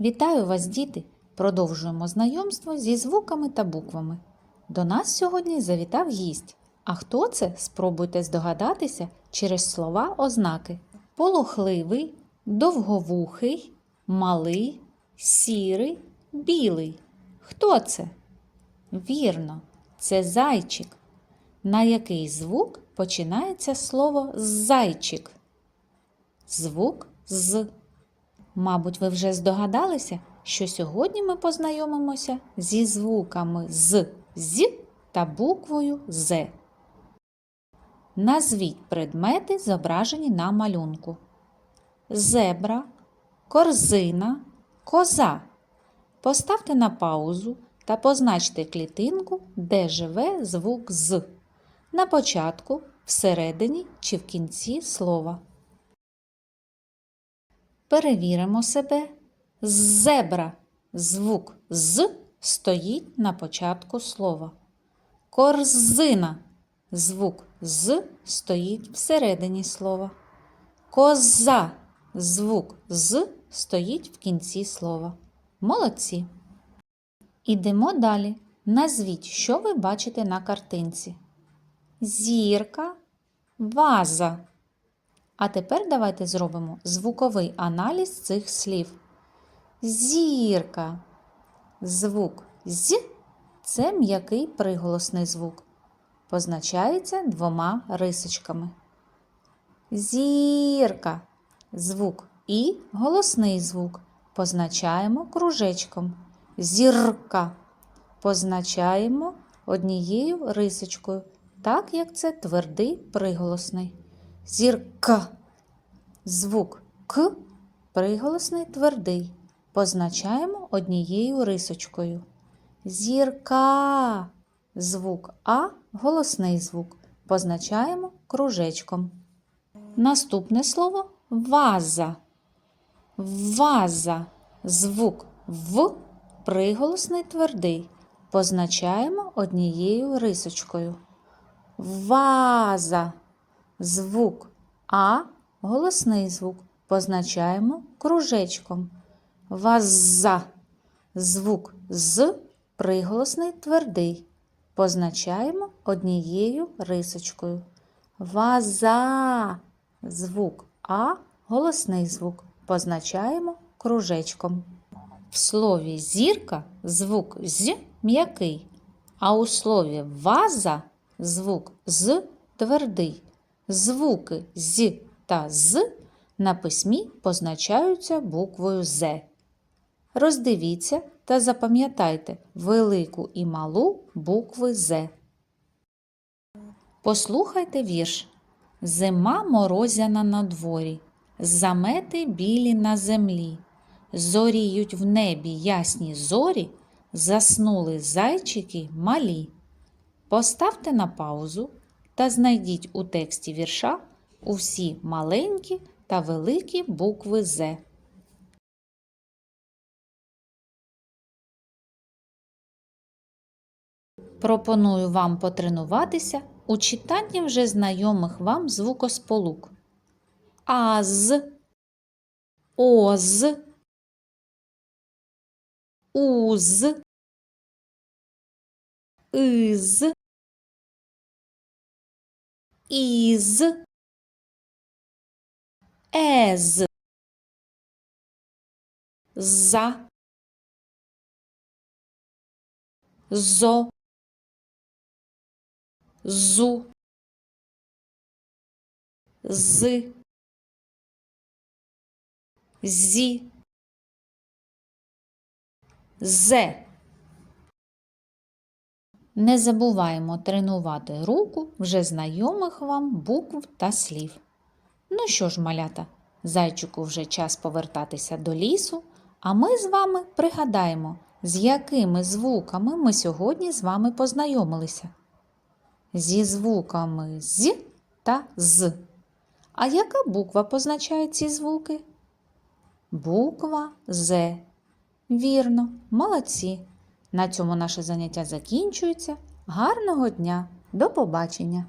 Вітаю вас, діти! Продовжуємо знайомство зі звуками та буквами. До нас сьогодні завітав гість. А хто це? Спробуйте здогадатися через слова ознаки: полохливий, довговухий, малий, сірий, білий. Хто це? Вірно, це зайчик. На який звук починається слово зайчик? Звук з. Мабуть, ви вже здогадалися, що сьогодні ми познайомимося зі звуками з з та буквою З. Назвіть предмети, зображені на малюнку. Зебра, корзина, коза. Поставте на паузу та позначте клітинку, де живе звук з. На початку, всередині чи в кінці слова. Перевіримо себе. Зебра. Звук з стоїть на початку слова. Корзина. Звук з стоїть всередині слова. Коза. Звук з стоїть в кінці слова. Молодці. Ідемо далі. Назвіть, що ви бачите на картинці. Зірка, ваза. А тепер давайте зробимо звуковий аналіз цих слів. Зірка. Звук з це м'який приголосний звук. Позначається двома рисочками. Зірка. Звук і голосний звук. Позначаємо кружечком. Зірка. Позначаємо однією рисочкою, так як це твердий приголосний. Зірка. Звук К приголосний твердий. Позначаємо однією рисочкою. Зірка. Звук А голосний звук. Позначаємо кружечком. Наступне слово ваза. Ваза. Звук В приголосний твердий. Позначаємо однією рисочкою. Ваза. Звук А голосний звук. Позначаємо кружечком. Ваза. Звук з приголосний твердий. Позначаємо однією рисочкою. Ваза. Звук А голосний звук. Позначаємо кружечком. В слові зірка звук з м'який, а у слові ваза звук з твердий. Звуки з та з на письмі позначаються буквою З. Роздивіться та запам'ятайте велику і малу букви З. Послухайте вірш. Зима морозяна на дворі, замети білі на землі. Зоріють в небі ясні зорі, заснули зайчики малі. Поставте на паузу та знайдіть у тексті вірша усі маленькі та великі букви З. Пропоную вам потренуватися у читанні вже знайомих вам звукосполук. Аз, Оз, Уз, Из, Із, Ез, За, Зо, Зу, З, Зі, Зе. Не забуваємо тренувати руку вже знайомих вам букв та слів. Ну що ж, малята, зайчику вже час повертатися до лісу, а ми з вами пригадаємо, з якими звуками ми сьогодні з вами познайомилися. Зі звуками з та з. А яка буква позначає ці звуки? Буква З. Вірно, молодці. На цьому наше заняття закінчується. Гарного дня! До побачення!